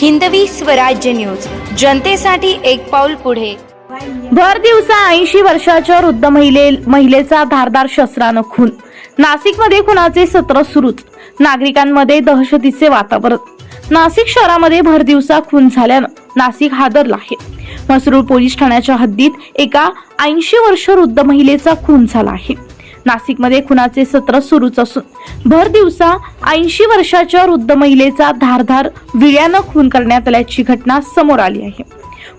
Hindavi Swarajya news. जनतेसाठी एक पाऊल पुढे. भर दिवसा ऐंशी वर्षाच्या वृद्ध महिले महिलेचा धारदार शस्त्रानं खून. नाशिकमध्ये खुनाचे सत्र सुरूच. नागरिकांमध्ये दहशतीचे वातावरण. नाशिक शहरामध्ये भर दिवसा खून झाल्यानं नाशिक हादरला आहे. मसरूळ पोलीस ठाण्याच्या हद्दीत एका ऐंशी वर्ष वृद्ध महिलेचा खून झाला आहे. नाशिकमध्ये खुनाचे सत्र सुरूच असून भर दिवसा ऐंशी वर्षाच्या वृद्ध महिलेचा धारधार विळ्यानं खून करण्यात आल्याची घटना समोर आली आहे.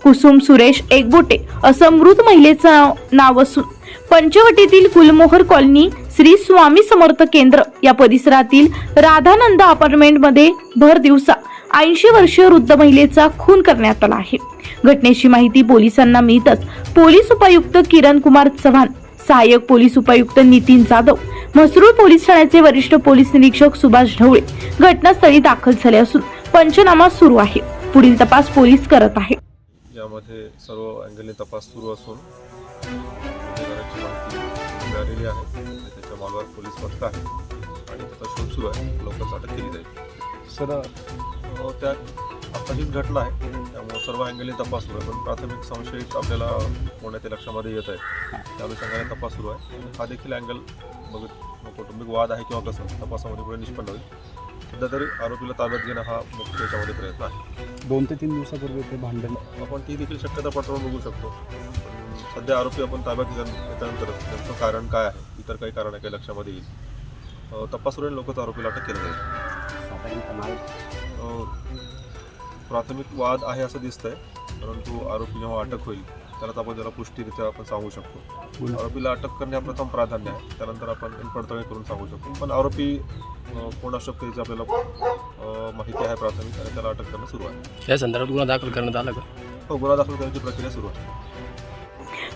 कुसुम सुरेश एकबोटे असं मृत महिलेचं नाव- असून पंचवटीतील कुलमोहर कॉलनी श्री स्वामी समर्थ केंद्र या परिसरातील राधानंद अपार्टमेंटमध्ये भर दिवसा ऐंशी वर्षीय वृद्ध महिलेचा खून करण्यात आला आहे. घटनेची माहिती पोलिसांना मिळतच पोलीस उपायुक्त किरण कुमार चव्हाण सहाय्यक पोलीस उपायुक्त नितीन जाधव म्हसरूळ पोलीस ठाण्याचे वरिष्ठ पोलीस निरीक्षक सुभाष ढवळे घटनास्थळी दाखल झाले असून पंचनामा सुरू आहे. पुढील तपास पोलीस करत आहे. यामध्ये सर्व अँगलने तपास सुरू असून गुन्हेगाराची माहिती मिळालेली आहे आणि त्याच्या मागावर पोलीस पथक आहे आणि त्याचा शोध सुरू आहे. लवकरच अटक केली जाईल. सर त्या आत्ताचीच घटना आहे. त्यामुळे सर्व अँगलने तपास सुरू आहे. पण प्राथमिक संशयित आपल्याला कोणाच्या लक्षामध्ये येत आहे. त्या अनुषंगाने तपास सुरू आहे. हा देखील अँगल बघत कौटुंबिक वाद आहे किंवा कसं तपासामध्ये पुढे निष्पन्न होईल. सध्या तरी आरोपीला ताब्यात घेणं हा मुख्य याच्यामध्ये प्रयत्न आहे. दोन ते तीन दिवसापूर्वी ते भांडण. आपण ती देखील शक्यता पडताळून बघू शकतो. सध्या आरोपी आपण ताब्यात घेतल्या- घेतल्यानंतर त्यांचं कारण काय आहे इतर काही कारण आहे काही लक्षामध्ये येईल. अं, तपास करून लवकरच आरोपीला अटक केलं जाईल. प्राथमिक वाद आहे असं दिसतंय परंतु आरोपी जेव्हा अटक होईल त्यालाच आपण त्याला पुष्टीरित्या आपण सांगू शकतो. आरोपीला अटक करणे हा प्रथम प्राधान्य आहे त्यानंतर आपण पडताळणी करून सांगू शकतो. पण आरोपी कोण असू शकतो याची आपल्याला माहिती आहे प्राथमिक आणि त्याला अटक करणं सुरू आहे. या संदर्भात गुन्हा दाखल करण्यात आला का? हो गुन्हा दाखल करण्याची प्रक्रिया सुरू आहे.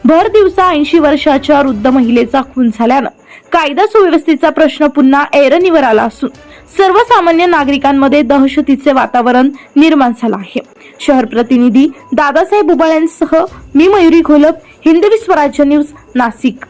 भर दिवसा ऐंशी वर्षाच्या वृद्ध महिलेचा खून झाल्यानं कायदा सुव्यवस्थेचा प्रश्न पुन्हा ऐरणीवर आला असून सर्वसामान्य नागरिकांमध्ये दहशतीचे वातावरण निर्माण झालं आहे. शहर प्रतिनिधी दादासाहेब उबाळ्यांसह मी मयुरी घोलप हिंदवी स्वराज्य न्यूज नाशिक.